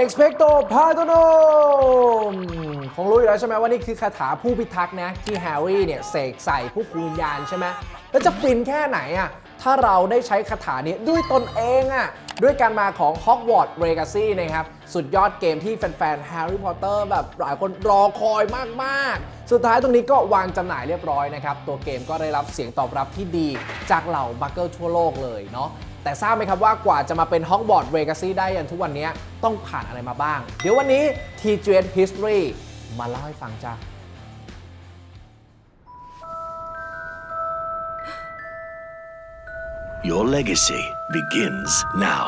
Expecto Patronum คงรู้อยู่แล้วใช่ไหมว่านี่คือคาถาผู้พิทักษ์นะ ที่แฮร์รี่เนี่ยเสกใส่ผู้คุมวิญญาณใช่ไหมแล้วจะฟินแค่ไหนอะถ้าเราได้ใช้คาถานี้ด้วยตนเองอะ ด้วยการมาของ Hogwarts Legacy นะครับ สุดยอดเกมที่แฟนๆ Harry Potter แบบหลายคนรอคอยมากๆ สุดท้ายตรงนี้ก็วางจำหน่ายเรียบร้อยนะครับ ตัวเกมก็ได้รับเสียงตอบรับที่ดีจากเหล่าบัคเกิลทั่วโลกเลยเนาะแต่ทราบไหมครับว่ากว่าจะมาเป็น Hogwarts Legacy ได้ยันทุกวันนี้ต้องผ่านอะไรมาบ้าง เดี๋ยววันนี้ TGS History มาเล่าให้ฟังจ้า Your legacy begins now.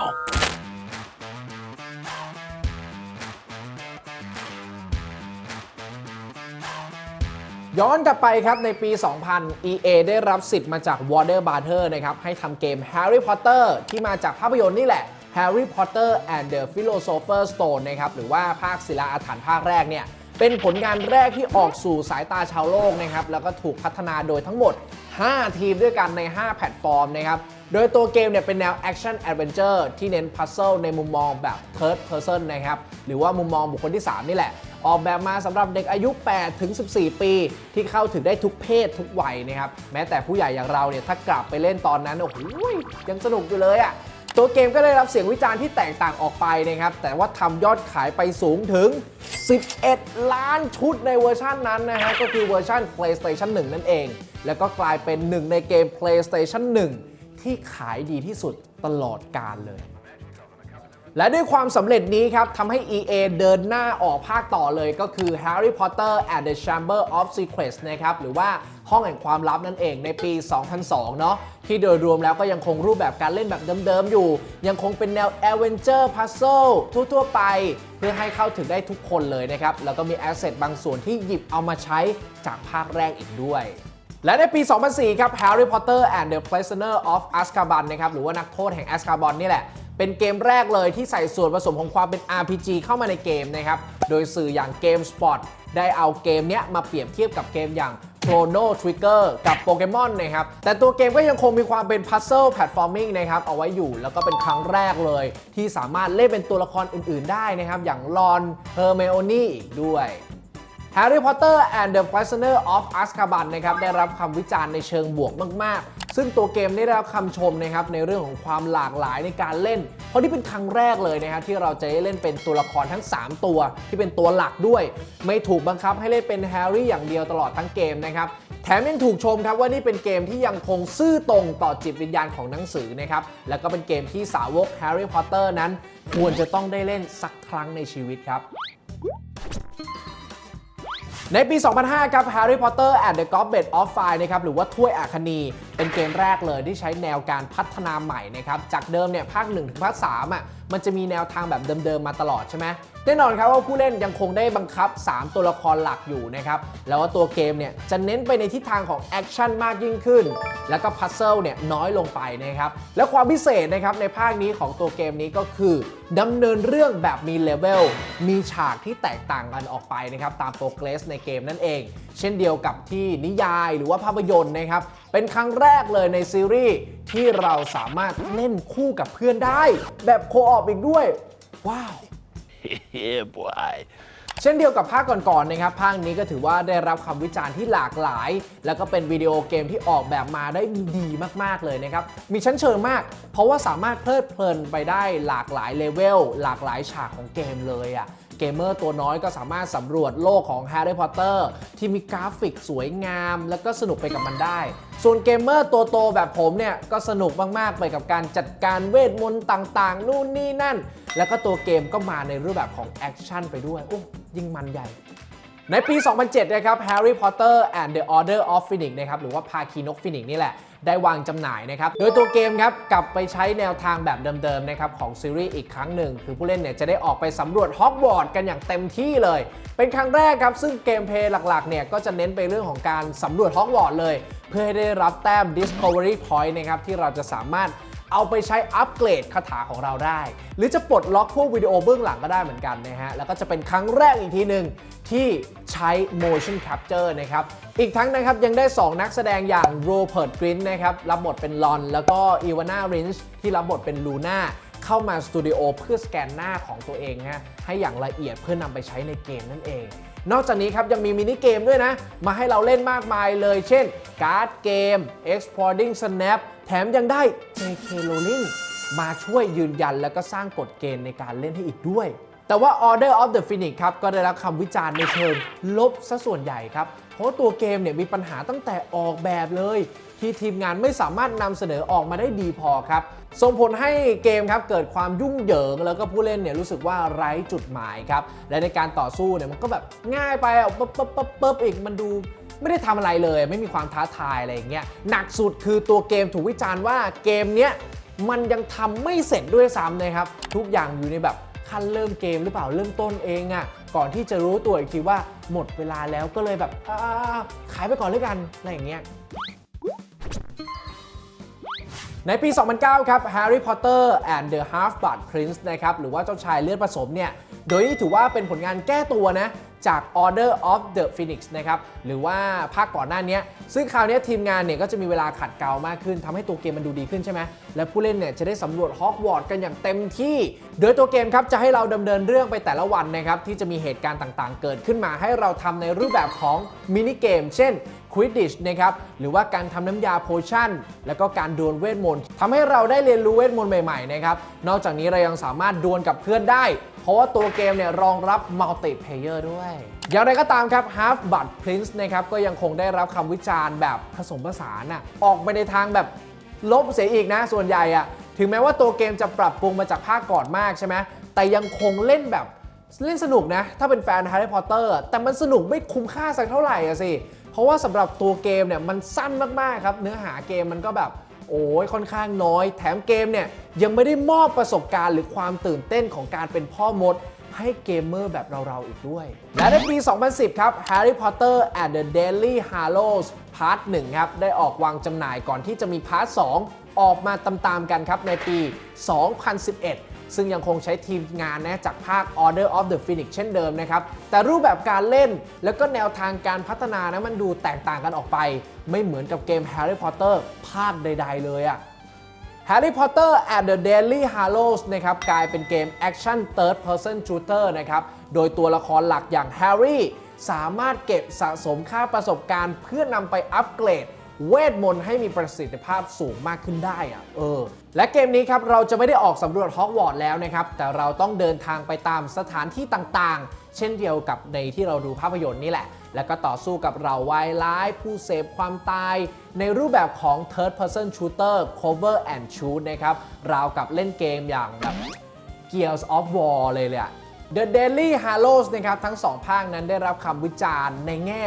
ย้อนกลับไปครับในปี 2000 EA ได้รับสิทธิ์มาจาก Warner Brother นะครับให้ทำเกม Harry Potter ที่มาจากภาพยนตร์นี่แหละ Harry Potter and the Philosopher's Stone นะครับหรือว่าภาคศิลาอาถรรพ์ภาคแรกเนี่ยเป็นผลงานแรกที่ออกสู่สายตาชาวโลกนะครับแล้วก็ถูกพัฒนาโดยทั้งหมด 5 ทีมด้วยกันใน 5 แพลตฟอร์มนะครับ โดยตัวเกมเนี่ยเป็นแนว Action Adventure ที่เน้นพัซเซิลในมุมมองแบบ Third Person นะครับ หรือว่ามุมมองบุคคลที่ 3 นี่แหละ ออกแบบมาสำหรับเด็กอายุ 8 ถึง 14 ปี ที่เข้าถึงได้ทุกเพศทุกวัยนะครับ แม้แต่ผู้ใหญ่อย่างเราเนี่ย ถ้ากลับไปเล่นตอนนั้น โอ้โหยังสนุกอยู่เลยอะ่ะตัวเกมก็ได้รับเสียงวิจารณ์ที่แตกต่างออกไปนะครับ แต่ว่าทำยอดขายไปสูงถึง 11 ล้านชุดในเวอร์ชันนั้นนะฮะ ก็คือเวอร์ชัน PlayStation 1 นั่นเอง แล้วก็กลายเป็นหนึ่งในเกม PlayStation 1 ที่ขายดีที่สุดตลอดกาลเลย และด้วยความสำเร็จนี้ครับทำให้ EA เดินหน้าออกภาคต่อเลยก็คือ Harry Potter and the Chamber of Secrets นะครับหรือว่าห้องแห่งความลับนั่นเองในปี 2002 เนาะที่โดยรวมแล้วก็ยังคงรูปแบบการเล่นแบบเดิมๆอยู่ ยังคงเป็นแนว Adventure Puzzle ทั่วๆไป เพื่อให้เข้าถึงได้ทุกคนเลยนะครับ แล้วก็มีแอสเซทบางส่วนที่หยิบเอามาใช้จากภาคแรกอีกด้วย และในปี 2004 ครับ Harry Potter and the Prisoner of Azkaban นะครับ หรือว่านักโทษแห่ง Azkaban นี่แหละ เป็นเกมแรกเลยที่ใส่ส่วนผสมของความเป็น RPG เข้ามาในเกมนะครับ โดยสื่ออย่าง GameSpot ได้เอาเกมเนี้ยมาเปรียบเทียบกับเกมอย่าง Chrono Trigger กับโปเกมอนนะครับ แต่ตัวเกมก็ยังคงมีความเป็น Puzzle Platforming นะครับ เอาไว้อยู่แล้วก็เป็นครั้งแรกเลย ที่สามารถเล่นเป็นตัวละครอื่น ๆ ได้นะครับ อย่างรอนเฮอร์เมโอนี่อีกด้วย Harry Potter and the Prisoner of Azkaban นะครับได้รับคำวิจารณ์ในเชิงบวกมาก ๆ ซึ่งตัวเกมได้รับคำชมนะครับในเรื่องของความหลากหลายในการเล่น เพราะนี่เป็นครั้งแรกเลยนะครับที่เราจะได้เล่นเป็นตัวละครทั้ง 3 ตัว ที่เป็นตัวหลักด้วย ไม่ถูกบังคับให้เล่นเป็นแฮร์รี่อย่างเดียวตลอดทั้งเกมนะครับแถมยังถูกชมครับว่านี่เป็นเกมที่ยังคงซื่อตรงต่อจิตวิญญาณของหนังสือนะครับ แล้วก็เป็นเกมที่สาวกแฮร์รี่พอตเตอร์นั้น ควรจะต้องได้เล่นสักครั้งในชีวิตครับ ในปี 2005 ครับ Harry Potter and the Goblet of Fire นะครับ หรือว่าถ้วยอาคนี เป็นเกมแรกเลยที่ใช้แนวการพัฒนาใหม่นะครับ จากเดิมเนี่ยภาค 1 ถึงภาค3อะมันจะมีแนวทางแบบเดิมๆมาตลอดใช่ไหมแน่นอนครับว่าผู้เล่นยังคงได้บังคับ 3 ตัวละครหลักอยู่นะครับ แล้วว่าตัวเกมเนี่ยจะเน้นไปในทิศทางของแอคชั่นมากยิ่งขึ้น แล้วก็พัซเซิลเนี่ยน้อยลงไปนะครับ และความพิเศษนะครับในภาคนี้ของตัวเกมนี้ก็คือดำเนินเรื่องแบบมีเลเวล มีฉากที่แตกต่างกันออกไปนะครับตามโปรเกรสในเกมนั่นเอง เช่นเดียวกับที่นิยายหรือว่าภาพยนตร์นะครับ เป็นครั้งแรกเลยในซีรีส์ ที่เราสามารถเล่นคู่กับเพื่อนได้ แบบโคออปอีกด้วย ว้าว yeah, boy. เช่นเดียวกับภาคก่อนๆนะครับ ภาคนี้ก็ถือว่าได้รับคำวิจารณ์ที่หลากหลาย แล้วก็เป็นวิดีโอเกมที่ออกแบบมาได้ดีมากๆเลยนะครับ มีชั้นเชิงมาก เพราะว่าสามารถเพลิดเพลินไปได้หลากหลายเลเวลหลากหลายฉากของเกมเลยอะ่ะ เกมเมอร์ตัวน้อยก็สามารถสำรวจโลกของ Harry Potter ที่มีกราฟิกสวยงาม แล้วก็สนุกไปกับมันได้ ส่วนเกมเมอร์ตัวโตแบบผมเนี่ยก็สนุกมาก ๆ ไปกับการจัดการเวทมนต์ต่างๆ นู่นนี่นั่น แล้วก็ตัวเกมก็มาในรูปแบบของแอคชั่นไปด้วย โอ้ยิ่งมันใหญ่ในปี 2007 นะครับ Harry Potter and the Order of Phoenix นะครับ หรือว่าภาคีนกฟินิกซ์นี่แหละ ได้วางจำหน่ายนะครับ โดยตัวเกมครับกลับไปใช้แนวทางแบบเดิมๆนะครับของซีรีส์อีกครั้งหนึ่ง คือผู้เล่นเนี่ยจะได้ออกไปสำรวจฮอกวอตส์กันอย่างเต็มที่เลย เป็นครั้งแรกครับซึ่งเกมเพลย์หลักๆเนี่ยก็จะเน้นไปเรื่องของการสำรวจฮอกวอตส์เลย เพื่อให้ได้รับแต้ม Discovery Point นะครับที่เราจะสามารถ เอาไปใช้อัปเกรดคาถาของเราได้ หรือจะปลดล็อกพวกวิดีโอเบื้องหลังก็ได้เหมือนกันนะฮะ แล้วก็จะเป็นครั้งแรกอีกทีหนึ่งที่ใช้ motion capture นะครับ อีกทั้งนะครับยังได้ 2 นักแสดงอย่างโรเ e ิร์ตกรินนะครับ รับบทเป็นลอน แล้วก็อีวาน่ารินช์ที่รับบทเป็นลูน่าเข้ามาสตูดิโอเพื่อสแกนหน้าของตัวเองนะให้อย่างละเอียดเพื่อนำไปใช้ในเกมนั่นเอง นอกจากนี้ครับยังมีมินิเกมด้วยนะ มาให้เราเล่นมากมายเลย เช่น การ์ดเกม Exploding Snap แถมยังได้ JK Rowling มาช่วยยืนยันแล้วก็สร้างกฎเกณฑ์ในการเล่นให้อีกด้วยแต่ว่า Order of the Phoenix ครับ ก็ได้รับคำวิจารณ์ในเชิงลบซะส่วนใหญ่ครับ เพราะตัวเกมเนี่ยมีปัญหาตั้งแต่ออกแบบเลย ที่ทีมงานไม่สามารถนำเสนอออกมาได้ดีพอครับส่งผลให้เกมครับเกิดความยุ่งเหยิง แล้วก็ผู้เล่นเนี่ยรู้สึกว่าไร้จุดหมายครับและในการต่อสู้เนี่ยมันก็แบบง่ายไปอะปึ๊บปึ๊บปึ๊บปึ๊บอีกมันดูไม่ได้ทำอะไรเลย ไม่มีความท้าทายอะไรอย่างเงี้ยหนักสุดคือตัวเกมถูกวิจารณ์ว่าเกมเนี้ยมันยังทำไม่เสร็จด้วยซ้ำนะครับ ทุกอย่างอยู่ในแบบขั้นเริ่มเกมหรือเปล่าเริ่มต้นเองอะ่ะก่อนที่จะรู้ตัวอีกทีว่าหมดเวลาแล้วก็เลยแบบขายไปก่อนเลยกันอะไรอย่างเงี้ย ในปี 2009 ครับ Harry Potter and the Half-Blood Prince นะครับ หรือว่าเจ้าชายเลือดผสมเนี่ย โดยที่ถือว่าเป็นผลงานแก้ตัวนะ จาก Order of the Phoenix นะครับ หรือว่าภาคก่อนหน้านี้ ซึ่งคราวนี้ทีมงานเนี่ยก็จะมีเวลาขัดเกลามากขึ้นทำให้ตัวเกมมันดูดีขึ้นใช่ไหม และผู้เล่นเนี่ยจะได้สำรวจฮอกวอตส์กันอย่างเต็มที่ โดยตัวเกมครับจะให้เราดำเนินเรื่องไปแต่ละวันนะครับที่จะมีเหตุการณ์ต่างๆ เกิดขึ้นมาให้เราทำในรูปแบบของมินิเกม เช่น ควิดดิชนะครับหรือว่าการทำน้ำยาโพชั่น แล้วก็การดวลเวทมนต์ทำให้เราได้เรียนรู้เวทมนต์ใหม่ๆนะครับนอกจากนี้เรายังสามารถดวลกับเพื่อนได้ เพราะว่าตัวเกมเนี่ยรองรับมัลติเพเยอร์ด้วย อย่างไรก็ตามครับ Half Blood Prince นะครับก็ยังคงได้รับคำวิจารณ์แบบผสมผสานอะออกไปในทางแบบลบเสียอีกนะส่วนใหญ่อะถึงแม้ว่าตัวเกมจะปรับปรุงมาจากภาคก่อนมากใช่ไหมแต่ยังคงเล่นแบบเล่นสนุกนะ ถ้าเป็นแฟน Harry Potter อะแต่มันสนุกไม่คุ้มค่าสักเท่าไหร่อะสิ เพราะว่าสำหรับตัวเกมเนี่ยมันสั้นมากๆครับ เนื้อหาเกมมันก็แบบโอ้ยค่อนข้างน้อย แถมเกมเนี่ยยังไม่ได้มอบประสบการณ์หรือความตื่นเต้นของการเป็นพ่อมดให้เกมเมอร์แบบเราๆอีกด้วย และในปี 2010 ครับ Harry Potter and the Deadly Hallows Part 1 ครับ ได้ออกวางจำหน่ายก่อนที่จะมีพาร์ท2ออกมาตามๆกันครับในปี 2011 ซึ่งยังคงใช้ทีมงานนะจากภาค Order of the Phoenix เช่นเดิมนะครับ แต่รูปแบบการเล่นแล้วก็แนวทางการพัฒนานะมันดูแตกต่างกันออกไป ไม่เหมือนกับเกม Harry Potter ภาคใด ๆ เลยอะ Harry Potter and the Deadly Hallows นะครับกลายเป็นเกม Action Third Person Shooter นะครับ โดยตัวละครหลักอย่าง Harry สามารถเก็บสะสมค่าประสบการณ์เพื่อนำไปอัปเกรด เวทมนต์ให้มีประสิทธิภาพสูงมากขึ้นได้อะเออ และเกมนี้ครับเราจะไม่ได้ออกสำรวจฮอกวอตส์แล้วนะครับ แต่เราต้องเดินทางไปตามสถานที่ต่างๆ เช่นเดียวกับในที่เราดูภาพยนตร์นี่แหละ แล้วก็ต่อสู้กับเราวายร้ายผู้เสพความตาย ในรูปแบบของ Third Person Shooter Cover and Shoot นะครับราวกับเล่นเกมอย่างแบบ Gears of War เลยเลยอะ The Daily Hallows นะครับทั้ง 2 ภาคนั้นได้รับคำวิจารณ์ในแง่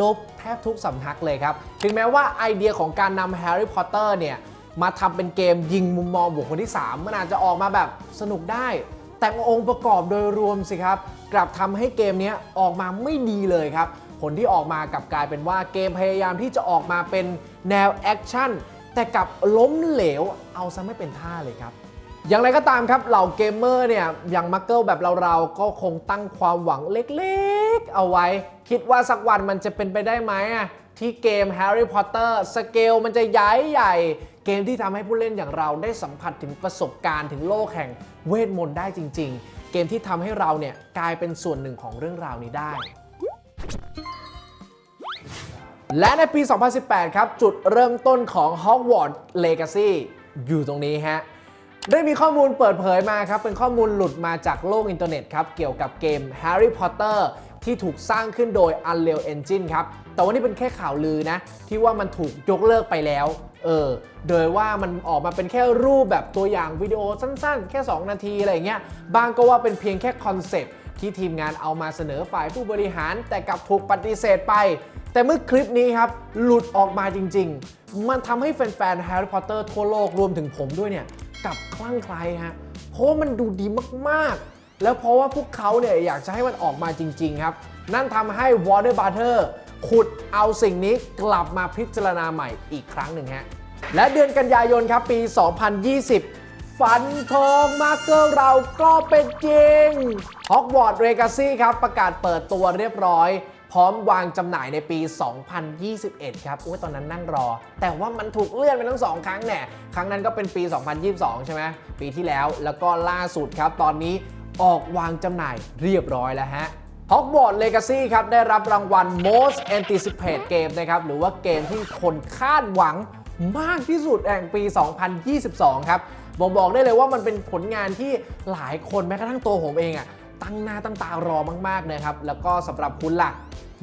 ลบแทบทุกสำนักเลยครับ ถึงแม้ว่าไอเดียของการนำ Harry Potter เนี่ยมาทำเป็นเกมยิงมุมมองบุคคลที่ 3 มันอาจจะออกมาแบบสนุกได้ แต่องค์ประกอบโดยรวมสิครับ กลับทำให้เกมนี้ออกมาไม่ดีเลยครับ ผลที่ออกมากลับกลายเป็นว่าเกมพยายามที่จะออกมาเป็นแนวแอคชั่นแต่กลับล้มเหลวเอาซะไม่เป็นท่าเลยครับอย่างไรก็ตามครับเหล่าเกมเมอร์เนี่ยอย่างมักเกิลแบบเราๆก็คงตั้งความหวังเล็กๆ เอาไว้ คิดว่าสักวันมันจะเป็นไปได้ไหมอะที่เกม Harry Potter สเกลมันจะใหญ่ใหญ่ เกมที่ทำให้ผู้เล่นอย่างเราได้สัมผัสถึงประสบการณ์ถึงโลกแห่งเวทมนต์ได้จริง ๆ เกมที่ทำให้เราเนี่ยกลายเป็นส่วนหนึ่งของเรื่องราวนี้ได้ และในปี 2018 ครับ จุดเริ่มต้นของ Hogwarts Legacy อยู่ตรงนี้ฮะได้มีข้อมูลเปิดเผยมาครับ เป็นข้อมูลหลุดมาจากโลกอินเทอร์เน็ตครับ เกี่ยวกับเกม Harry Potter ที่ถูกสร้างขึ้นโดย Unreal Engine ครับ แต่ว่านี่เป็นแค่ข่าวลือนะ ที่ว่ามันถูกยกเลิกไปแล้ว เออ โดยว่ามันออกมาเป็นแค่รูปแบบตัวอย่างวิดีโอสั้นๆ แค่ 2 นาทีอะไรเงี้ย บางก็ว่าเป็นเพียงแค่คอนเซปต์ที่ทีมงานเอามาเสนอฝ่ายผู้บริหาร แต่กลับถูกปฏิเสธไป แต่เมื่อคลิปนี้ครับ หลุดออกมาจริง ๆ มันทำให้แฟนๆ Harry Potter ทั่วโลกรวมถึงผมด้วยเนี่ยกลับคลั่งไคล้ฮะ เพราะมันดูดีมากๆ แล้วเพราะว่าพวกเขาเนี่ยอยากจะให้มันออกมาจริง ๆ ครับ นั่นทำให้ Warner Brother ขุดเอาสิ่งนี้กลับมาพิจารณาใหม่อีกครั้งหนึ่งฮะ และเดือนกันยายนครับปี 2020 ฝันทองมาเกอร์เราก็เป็นจริง Hogwarts Legacy ครับประกาศเปิดตัวเรียบร้อยพพร้อมวางจำหน่ายในปี 2021 ครับอุ้ยตอนนั้นนั่งรอ แต่ว่ามันถูกเลื่อนไปทั้งสองครั้งแน่ครั้งนั้นก็เป็นปี 2022 ใช่ไหมปีที่แล้วแล้วก็ล่าสุดครับตอนนี้ ออกวางจำหน่ายเรียบร้อยแล้วฮะ Hogwarts Legacy ครับ ได้รับรางวัล Most Anticipated Game นะครับ หรือว่าเกมที่คนคาดหวังมากที่สุดแห่งปี 2022 ครับผมบอกได้เลยว่ามันเป็นผลงานที่หลายคนแม้กระทั่งตัวผมเองอะตั้งหน้าตั้งตารอมากๆนะครับ แล้วก็สำหรับคุณล่ะ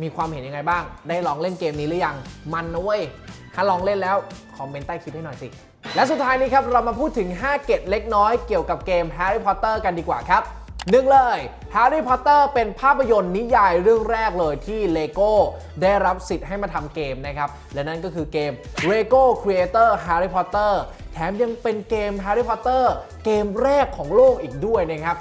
มีความเห็นยังไงบ้าง ได้ลองเล่นเกมนี้หรือยัง มันนะเว้ย ถ้าลองเล่นแล้ว คอมเมนต์ใต้คลิปให้หน่อยสิ และสุดท้ายนี้ครับ เรามาพูดถึง 5 เกร็ดเล็กน้อยเกี่ยวกับเกม Harry Potter กันดีกว่าครับ หนึ่งเลย Harry Potter เป็นภาพยนตร์นิยายเรื่องแรกเลยที่ LEGO ได้รับสิทธิ์ให้มาทำเกมนะครับ และนั่นก็คือเกม LEGO Creator Harry Potter แถมยังเป็นเกม Harry Potter เกมแรกของโลกอีกด้วยนะครับ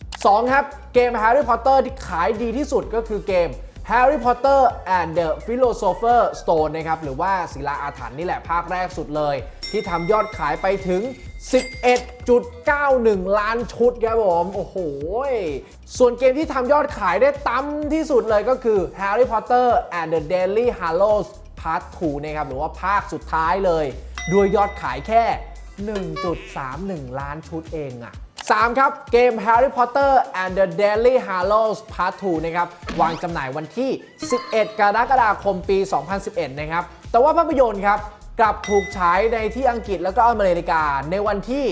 2 ครับ เกม Harry Potter ที่ขายดีที่สุดก็คือเกม Harry Potter and the Philosopher Stone นะครับหรือว่าศิลาอาถรรพ์นี่แหละภาคแรกสุดเลย ที่ทำยอดขายไปถึง 11.91 ล้านชุดครับผม โอ้โห ส่วนเกมที่ทำยอดขายได้ต่ำที่สุดเลยก็คือ Harry Potter and the Deathly Hallows Part 2 นะครับหรือว่าภาคสุดท้ายเลย ด้วยยอดขายแค่ 1.31 ล้านชุดเองอะ 3 ครับ เกม Harry Potter and the Deathly Hallows Part 2 นะครับ วางจำหน่ายวันที่ 11 กรกฎาคมปี 2011 นะครับ แต่ว่าภาพยนตร์ครับ กลับถูกฉายในที่อังกฤษแล้วก็อเมริกา ในวันที่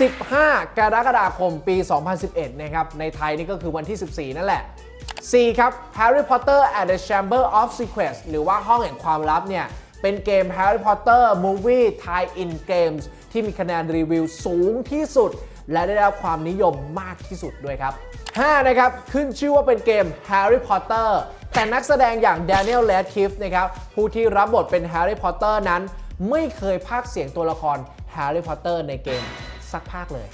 15 กรกฎาคมปี 2011 นะครับ ในไทยนี่ก็คือวันที่ 14 นั่นแหละ 4 ครับ Harry Potter and the Chamber of Secrets หรือว่าห้องแห่งความลับเนี่ยเป็นเกม Harry Potter Movie Tie-in Games ที่มีคะแนนรีวิวสูงที่สุด และได้รับความนิยมมากที่สุดด้วยครับ 5 นะครับ ขึ้นชื่อว่าเป็นเกม Harry Potter แต่นักแสดงอย่าง Daniel Radcliffe นะครับ ผู้ที่รับบทเป็น Harry Potter นั้น ไม่เคยพากเสียงตัวละคร Harry Potter ในเกมสักภาคเลย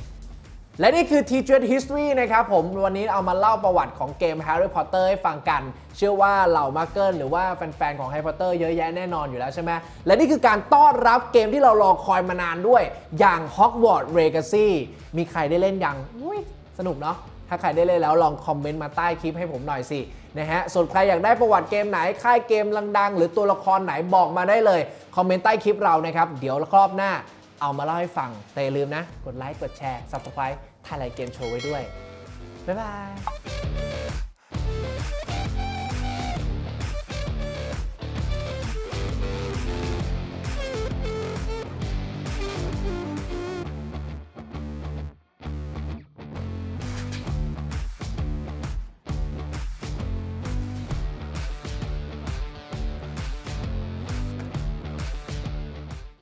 และนี่คือ Teacher History นะครับผมวันนี้เอามาเล่าประวัติของเกม Harry Potter ให้ฟังกัน เชื่อว่าเหล่ามาร์เกิลหรือว่าแฟน ๆ ของ Harry Potter เยอะแยะแน่นอนอยู่แล้วใช่ไหมและนี่คือการต้อนรับเกมที่เรารอคอยมานานด้วย อย่าง Hogwarts Legacy มีใครได้เล่นยังอุ๊ยสนุกเนาะถ้าใครได้เล่นแล้วลองคอมเมนต์มาใต้คลิปให้ผมหน่อยสินะฮะ ส่วนใครอยากได้ประวัติเกมไหน ค่ายเกมดังๆ หรือตัวละครไหนบอกมาได้เลย คอมเมนต์ใต้คลิปเรานะครับ เดี๋ยวรอบหน้าเอามาเล่าให้ฟัง แต่อย่าลืมนะ กดไลค์ กดแชร์ Subscribe ถ่ายรายเกมโชว์ไว้ด้วย บ๊ายบาย